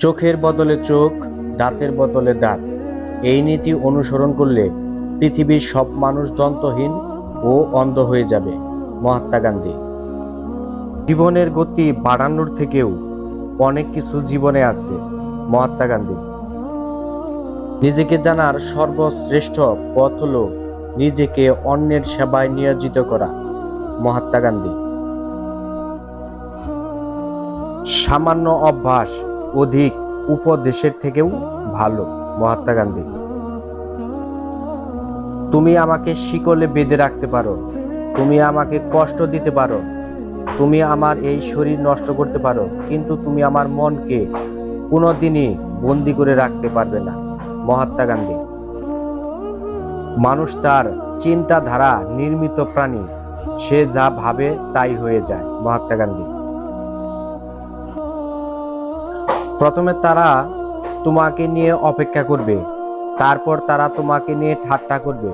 চোখের বদলে চোখ, দাঁতের বদলে দাঁত। এই নীতি অনুসরণ করলে পৃথিবীর সব মানুষ দন্তহীন ও অন্ধ হয়ে যাবে, মহাত্মা গান্ধী। জীবনের গতি বাড়ানোর থেকেও অনেক কিছু জীবনে আছে, মহাত্মা গান্ধী। নিজেকে জানার সর্বশ্রেষ্ঠ পথ হল নিজেকে অন্যের সেবায় নিয়োজিত করা, মহাত্মা গান্ধী। সামান্য অভ্যাস অধিক উপদেশের থেকেও ভালো, মহাত্মা গান্ধী। তুমি আমাকে শিকলে বেঁধে রাখতে পারো, তুমি আমাকে কষ্ট দিতে পারো, তুমি আমার এই শরীর নষ্ট করতে পারো, কিন্তু তুমি আমার মনকে কোনোদিনই বন্দি করে রাখতে পারবে না, মহাত্মা গান্ধী। মানুষ তার চিন্তাধারা, নির্মিত প্রাণী, সে যা ভাবে তাই হয়ে যায়, মহাত্মা গান্ধী। প্রথমে তারা তোমাকে নিয়ে অপেক্ষা করবে, তারপর তারা তোমাকে নিয়ে ঠাট্টা করবে,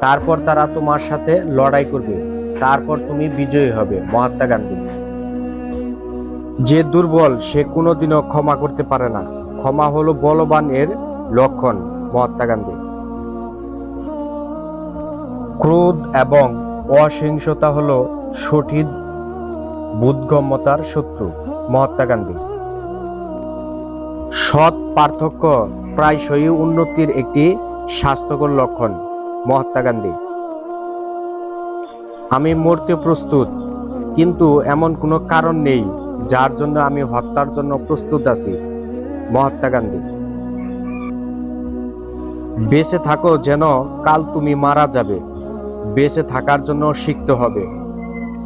তারপর তারা তোমার সাথে লড়াই করবে, তারপর তুমি বিজয়ী হবে, মহাত্মা গান্ধী। যে দুর্বল, সে কোনোদিনও ক্ষমা করতে পারে না। ক্ষমা হলো বলবান এর লক্ষণ, মহাত্মা গান্ধী। ক্রোধ এবং অসহিংসতা হলো সঠিক বুদ্ধগম্যতার শত্রু, মহাত্মা গান্ধী। সৎ পার্থক্য প্রায়শই উন্নতির একটি স্বাস্থ্যকর লক্ষণ, মহাত্মা গান্ধী। আমি মরতে প্রস্তুত, কিন্তু এমন কোনো কারণ নেই যার জন্য আমি হত্যার জন্য প্রস্তুত আছি, মহাত্মা গান্ধী। বেঁচে থাকো যেন কাল তুমি মারা যাবে, বেঁচে থাকার জন্য শিখতে হবে,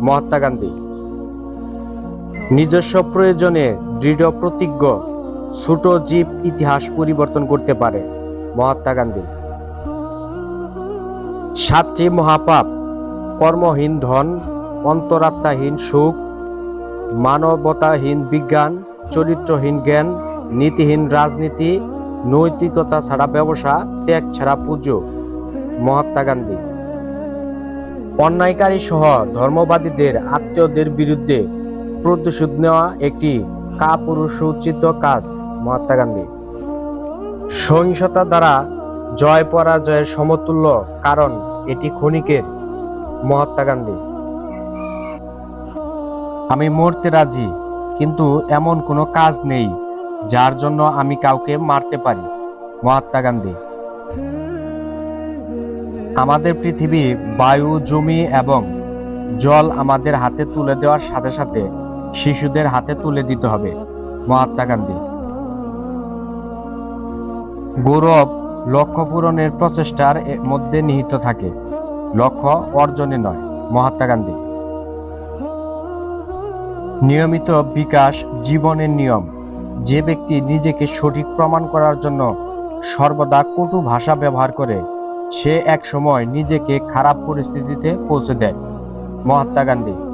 মহাত্মা গান্ধী। নিজস্ব প্রয়োজনে দৃঢ় প্রতিজ্ঞ ছোট জীব ইতিহাস পরিবর্তন করতে পারে মহাত্মা গান্ধী। সাতটি মহাপাপ, কর্মহীন ধন, অন্তরাত্মাহীন সুখ, মানবতাহীন বিজ্ঞান, চরিত্রহীন জ্ঞান, নীতিহীন রাজনীতি, নৈতিকতা ছাড়া ব্যবসা, ত্যাগ ছাড়া পুজো। মহাত্মা গান্ধী। অন্যায়কারী সহ ধর্মবাদীদের, আত্মীয়দের বিরুদ্ধে প্রতিশোধ নেওয়া একটি কাপুরুষোচিত কাজ, মহাত্মা গান্ধী। সহিংসতা দ্বারা জয় পরাজয়ের সমতুল্য কারণ এটি ক্ষণিকের, মহাত্মা গান্ধী। আমি মরতে রাজি, কিন্তু এমন কোনো কাজ নেই, যার জন্য আমি কাউকে মারতে পারি, মহাত্মা গান্ধী। আমাদের পৃথিবী বায়ু, জমি এবং জল আমাদের হাতে তুলে দেওয়ার সাথে সাথে শিশুদের হাতে তুলে দিতে হবে। মহাত্মা গান্ধী। গৌরব লক্ষ্য পূরণের প্রচেষ্টার মধ্যে নিহিত থাকে। লক্ষ্য অর্জনে নয়, মহাত্মা গান্ধী। নিয়মিত বিকাশ জীবনের নিয়ম। যে ব্যক্তি নিজেকে সঠিক প্রমাণ করার জন্য সর্বদা কটু ভাষা ব্যবহার করে, সে এক সময় নিজেকে খারাপ পরিস্থিতিতে পৌঁছে দেয়। মহাত্মা গান্ধী।